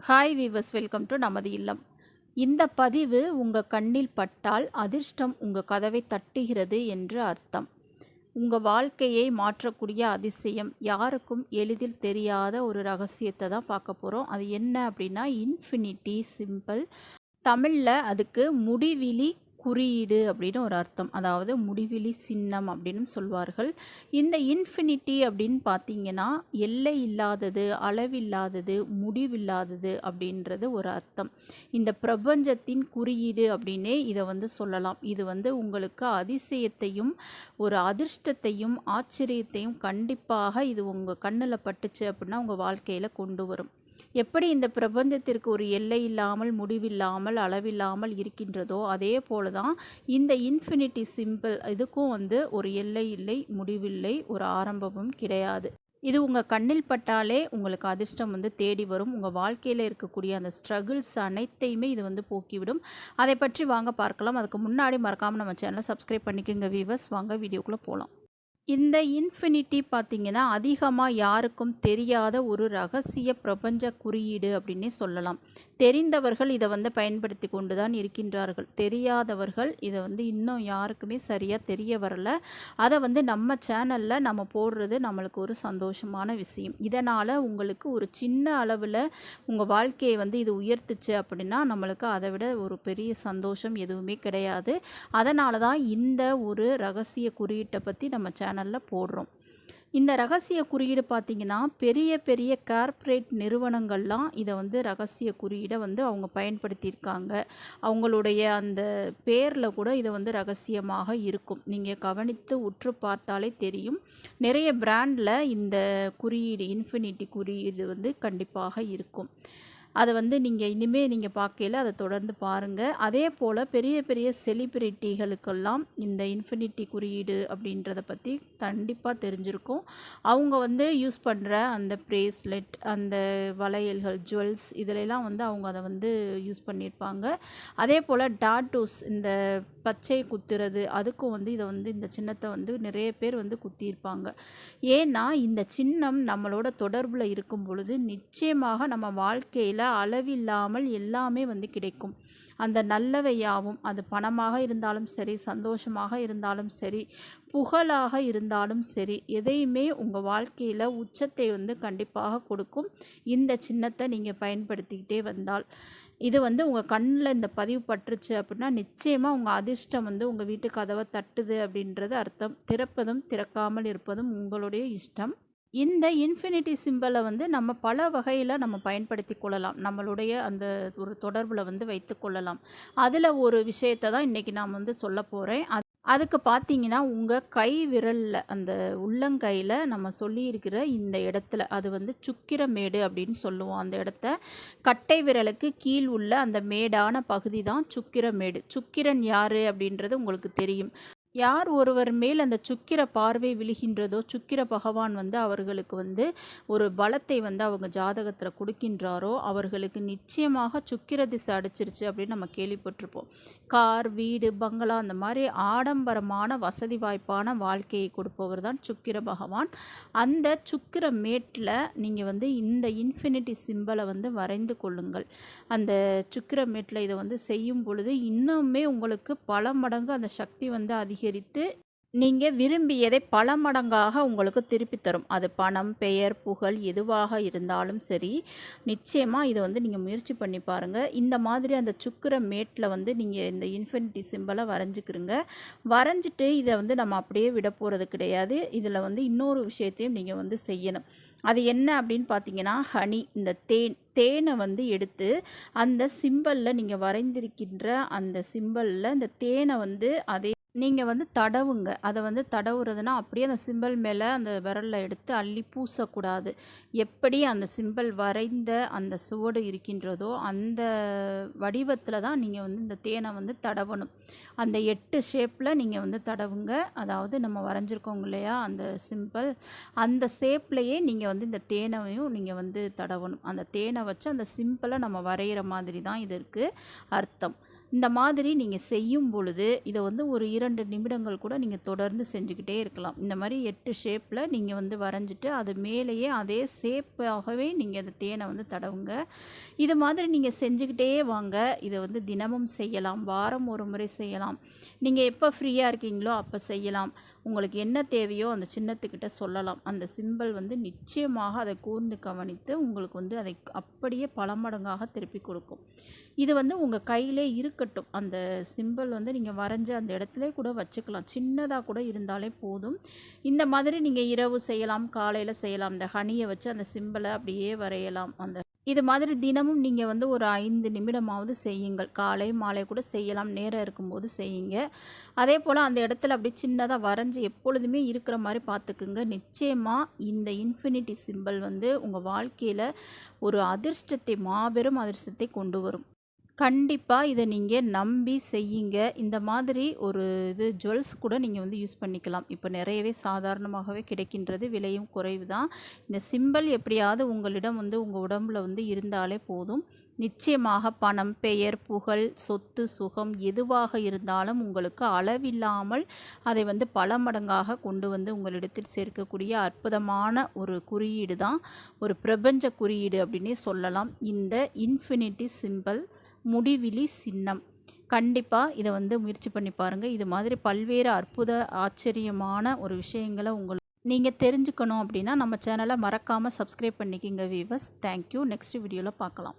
Hi viewers welcome to நமது இல்லம். இந்த பதிவு உங்கள் கண்ணில் பட்டால் அதிர்ஷ்டம் உங்கள் கதவை தட்டுகிறது என்று அர்த்தம். உங்கள் வாழ்க்கையை மாற்றக்கூடிய அதிசயம் யாருக்கும் எளிதில் தெரியாத ஒரு ரகசியத்தை தான் பார்க்க போகிறோம் அது என்ன அப்படின்னா இன்ஃபினிட்டி சிம்பிள் தமிழில் அதுக்கு முடிவிலி குறியீடு அப்படின்னு ஒரு அர்த்தம். அதாவது முடிவிலி சின்னம் அப்படின்னு சொல்வார்கள். இந்த இன்ஃபினிட்டி அப்படின்னு பார்த்தீங்கன்னா எல்லை இல்லாதது அளவில்லாதது முடிவில்லாதது அப்படின்றது ஒரு அர்த்தம். இந்த பிரபஞ்சத்தின் குறியீடு அப்படின்னே இதை வந்து சொல்லலாம். இது வந்து உங்களுக்கு அதிசயத்தையும் ஒரு அதிர்ஷ்டத்தையும் ஆச்சரியத்தையும் கண்டிப்பாக இது உங்கள் கண்ணில் பட்டுச்சு அப்படின்னா உங்கள் வாழ்க்கையில் கொண்டு வரும். எப்படி இந்த பிரபஞ்சத்திற்கு ஒரு எல்லை இல்லாமல் முடிவில்லாமல் அளவில்லாமல் இருக்கின்றதோ அதே போல தான் இந்த இன்ஃபினிட்டி சிம்பிள் இதுக்கும் வந்து ஒரு எல்லை இல்லை முடிவில்லை ஒரு ஆரம்பமும் கிடையாது. இது உங்கள் கண்ணில் பட்டாலே உங்களுக்கு அதிர்ஷ்டம் வந்து தேடி வரும். உங்கள் வாழ்க்கையில் இருக்கக்கூடிய அந்த ஸ்ட்ரகிள்ஸ் அனைத்தையுமே இது வந்து போக்கிவிடும். அதை பற்றி வாங்க பார்க்கலாம். அதுக்கு முன்னாடி மறக்காமல் நம்ம சேனலை சப்ஸ்கிரைப் பண்ணிக்கோங்க வீவர்ஸ் வாங்க வீடியோக்குள்ளே போகலாம் இந்த இன்ஃபினிட்டி பார்த்திங்கன்னா அதிகமாக யாருக்கும் தெரியாத ஒரு ரகசிய பிரபஞ்ச குறியீடு அப்படின்னே சொல்லலாம். தெரிந்தவர்கள் இதை வந்து பயன்படுத்தி கொண்டு தான் இருக்கின்றார்கள். தெரியாதவர்கள் இதை வந்து இன்னும் யாருக்குமே சரியாக தெரிய வரல. அதை வந்து நம்ம சேனலில் நம்ம போடுறது நம்மளுக்கு ஒரு சந்தோஷமான விஷயம். இதனால் உங்களுக்கு ஒரு சின்ன அளவில் உங்கள் வாழ்க்கையை வந்து இது உயர்த்துச்சு அப்படின்னா நம்மளுக்கு அதை விட ஒரு பெரிய சந்தோஷம் எதுவுமே கிடையாது. அதனால தான் இந்த ஒரு ரகசிய குறியீட்டை பற்றி நம்ம சேனல் சேனலில் போடுறோம். இந்த ரகசிய குறியீடு பார்த்திங்கன்னா பெரிய பெரிய கார்ப்பரேட் நிறுவனங்கள்லாம் இதை வந்து ரகசிய குறியீடை வந்து அவங்க பயன்படுத்தியிருக்காங்க. அவங்களுடைய அந்த பேரில் கூட இதை வந்து ரகசியமாக இருக்கும். நீங்கள் கவனித்து உற்று பார்த்தாலே தெரியும். நிறைய பிராண்டில் இந்த குறியீடு இன்ஃபினிட்டி குறியீடு வந்து கண்டிப்பாக இருக்கும். அதை வந்து நீங்கள் இனிமேல் நீங்கள் பார்க்கையில் அதை தொடர்ந்து பாருங்கள் அதே போல் பெரிய பெரிய செலிப்ரிட்டிகளுக்கெல்லாம் இந்த இன்ஃபினிட்டி குறியீடு அப்படின்றத பற்றி கண்டிப்பாக தெரிஞ்சிருக்கும். அவங்க வந்து யூஸ் பண்ணுற அந்த ப்ரேஸ்லெட் அந்த வளையல்கள் ஜுவல்ஸ் இதிலெல்லாம் வந்து அவங்க அதை வந்து யூஸ் பண்ணியிருப்பாங்க. அதே போல் டாட்டூஸ் இந்த பச்சை குத்துறது அதுக்கும் வந்து இதை வந்து இந்த சின்னத்தை வந்து நிறைய பேர் வந்து குத்தியிருப்பாங்க. ஏன்னா இந்த சின்னம் நம்மளோட தொடர்பில் இருக்கும் பொழுது நிச்சயமாக நம்ம வாழ்க்கையில் அளவில்லாமல் எல்லாமே வந்து கிடைக்கும். அந்த நல்லவையாவும் அது பணமாக இருந்தாலும் சரி சந்தோஷமாக இருந்தாலும் சரி புகழாக இருந்தாலும் சரி எதையுமே உங்கள் வாழ்க்கையில் உச்சத்தை வந்து கண்டிப்பாக கொடுக்கும். இந்த சின்னத்தை நீங்கள் பயன்படுத்திக்கிட்டே வந்தால் இது வந்து உங்கள் கண்ணில் இந்த பதிவு பட்டுருச்சு அப்படின்னா நிச்சயமாக உங்கள் அதிர்ஷ்டம் வந்து உங்கள் வீட்டு கதவை தட்டுது அப்படின்றது அர்த்தம். திறப்பதும் திறக்காமல் இருப்பதும் உங்களுடைய இஷ்டம். இந்த இன்ஃபினிட்டி சிம்பிளை வந்து நம்ம பல வகையில் நம்ம பயன்படுத்தி கொள்ளலாம். நம்மளுடைய அந்த ஒரு தொடர்பில் வந்து வைத்து கொள்ளலாம். அதில் ஒரு விஷயத்தை தான் இன்றைக்கி நான் வந்து சொல்ல போகிறேன் அது அதுக்கு பார்த்தீங்கன்னா உங்கள் கை விரலில் அந்த உள்ளங்கையில் நம்ம சொல்லியிருக்கிற இந்த இடத்துல அது வந்து சுக்கிரமேடு அப்படின்னு சொல்லுவோம். அந்த இடத்த கட்டை விரலுக்கு கீழ் உள்ள அந்த மேடான பகுதி தான் சுக்கிரமேடு சுக்கிரன் யார் அப்படின்றது உங்களுக்கு தெரியும். யார் ஒருவர் மேல் அந்த சுக்கிர பார்வை விழுகின்றதோ சுக்கிர பகவான் வந்து அவர்களுக்கு வந்து ஒரு பலத்தை வந்து அவங்க ஜாதகத்தில் கொடுக்கின்றாரோ அவர்களுக்கு நிச்சயமாக சுக்கிர திசை அடிச்சிருச்சு அப்படின்னு நம்ம கேள்விப்பட்டிருப்போம். கார் வீடு பங்களா அந்த மாதிரி ஆடம்பரமான வசதி வாய்ப்பான வாழ்க்கையை கொடுப்பவர் தான் சுக்கிர பகவான். அந்த சுக்கிர மேட்டில் நீங்கள் வந்து இந்த இன்ஃபினிட்டி சிம்பிளை வந்து வரைந்து கொள்ளுங்கள். அந்த சுக்கிர மேட்டில் இதை வந்து செய்யும் பொழுது இன்னுமே உங்களுக்கு பல மடங்கு அந்த சக்தி வந்து அதிக அதிகரித்து நீங்கள் விரும்பியதை பல மடங்காக உங்களுக்கு திருப்பி தரும். அது பணம் பெயர் புகழ் எதுவாக இருந்தாலும் சரி நிச்சயமாக இதை வந்து நீங்கள் முயற்சி பண்ணி பாருங்கள் இந்த மாதிரி அந்த சுக்கர மேட்டில் வந்து நீங்கள் இந்த இன்ஃபினிட்டி சிம்பிளை வரைஞ்சிக்கிறங்க வரைஞ்சிட்டு இதை வந்து நம்ம அப்படியே விட போகிறது கிடையாது. இதில் வந்து இன்னொரு விஷயத்தையும் நீங்கள் வந்து செய்யணும். அது என்ன அப்படின்னு பார்த்தீங்கன்னா ஹனி இந்த தேன் தேனை வந்து எடுத்து அந்த சிம்பிளில் நீங்கள் வரைந்திருக்கின்ற அந்த சிம்பிளில் இந்த தேனை வந்து அதே நீங்கள் வந்து தடவுங்க. அதை வந்து தடவுறதுனா அப்படியே அந்த சிம்பிள் மேலே அந்த விரலில் எடுத்து அள்ளி பூசக்கூடாது. எப்படி அந்த சிம்பிள் வரைந்த அந்த சுவடு இருக்கின்றதோ அந்த வடிவத்தில் தான் நீங்கள் வந்து இந்த தேனை வந்து தடவணும். அந்த எட்டு ஷேப்பில் நீங்கள் வந்து தடவுங்க. அதாவது நம்ம வரைஞ்சிருக்கோங்க இல்லையா அந்த சிம்பிள் அந்த ஷேப்லேயே நீங்கள் வந்து இந்த தேனையும் நீங்கள் வந்து தடவணும். அந்த தேனை வச்சு அந்த சிம்பிளை நம்ம வரைகிற மாதிரி தான் இது இருக்குது அர்த்தம். இந்த மாதிரி நீங்கள் செய்யும் பொழுது இதை வந்து ஒரு இரண்டு நிமிடங்கள் கூட நீங்கள் தொடர்ந்து செஞ்சுக்கிட்டே இருக்கலாம். இந்த மாதிரி எட்டு ஷேப்பில் நீங்கள் வந்து வரைஞ்சிட்டு அது மேலேயே அதே ஷேப்பாகவே நீங்கள் அந்த தேனை வந்து தடவுங்க. இது மாதிரி நீங்கள் செஞ்சுக்கிட்டே வாங்க. இதை வந்து தினமும் செய்யலாம். வாரம் ஒரு முறை செய்யலாம். நீங்கள் எப்போ ஃப்ரீயாக இருக்கீங்களோ அப்போ செய்யலாம். உங்களுக்கு என்ன தேவையோ அந்த சின்னத்துக்கிட்ட சொல்லலாம். அந்த சிம்பல் வந்து நிச்சயமாக அதை கூர்ந்து கவனித்து உங்களுக்கு வந்து அதை அப்படியே பல மடங்காக திருப்பி கொடுக்கும். இது வந்து உங்கள் கையிலே இருக்கட்டும். அந்த சிம்பல் வந்து நீங்கள் வரைஞ்ச அந்த இடத்துல கூட வச்சுக்கலாம். சின்னதாக கூட இருந்தாலே போதும். இந்த மாதிரி நீங்கள் இரவு செய்யலாம் காலையில் செய்யலாம். இந்த ஹனியை வச்சு அந்த சிம்பலை அப்படியே வரையலாம். அந்த இது மாதிரி தினமும் நீங்கள் வந்து ஒரு ஐந்து நிமிடமாவது செய்யுங்கள். காலை மாலை கூட செய்யலாம். நேரம் இருக்கும்போது செய்யுங்க. அதே போல் அந்த இடத்துல அப்படியே சின்னதாக வரைஞ்சி எப்பொழுதுமே இருக்கிற மாதிரி பார்த்துக்குங்க. நிச்சயமாக இந்த இன்ஃபினிட்டி சிம்பல் வந்து உங்கள் வாழ்க்கையில் ஒரு அதிர்ஷ்டத்தை மாபெரும் அதிர்ஷ்டத்தை கொண்டு வரும். கண்டிப்பாக இதை நீங்கள் நம்பி செய்யுங்க. இந்த மாதிரி ஒரு இது ஜுவல்ஸ் கூட நீங்கள் வந்து யூஸ் பண்ணிக்கலாம். இப்போ நிறையவே சாதாரணமாகவே கிடைக்கின்றது விலையும் குறைவு தான் இந்த சிம்பல் எப்படியாவது உங்களிடம் வந்து உங்கள் உடம்புல வந்து இருந்தாலே போதும். நிச்சயமாக பணம் பெயர் புகழ் சொத்து சுகம் எதுவாக இருந்தாலும் உங்களுக்கு அளவில்லாமல் அதை வந்து பல மடங்காக கொண்டு வந்து உங்களிடத்தில் சேர்க்கக்கூடிய அற்புதமான ஒரு குறியீடு தான் ஒரு பிரபஞ்ச குறியீடு அப்படின்னே சொல்லலாம். இந்த இன்ஃபினிட்டி சிம்பல் முடிவிலி சின்னம். கண்டிப்பாக இதை வந்து முயற்சி பண்ணி பாருங்கள் இது மாதிரி பல்வேறு அற்புத ஆச்சரியமான ஒரு விஷயங்களை உங்களுக்கு நீங்கள் தெரிஞ்சுக்கணும் அப்படின்னா நம்ம சேனலை மறக்காமல் சப்ஸ்கிரைப் பண்ணிக்கிங்க வீவர்ஸ் தேங்க்யூ நெக்ஸ்ட் வீடியோவில் பார்க்கலாம்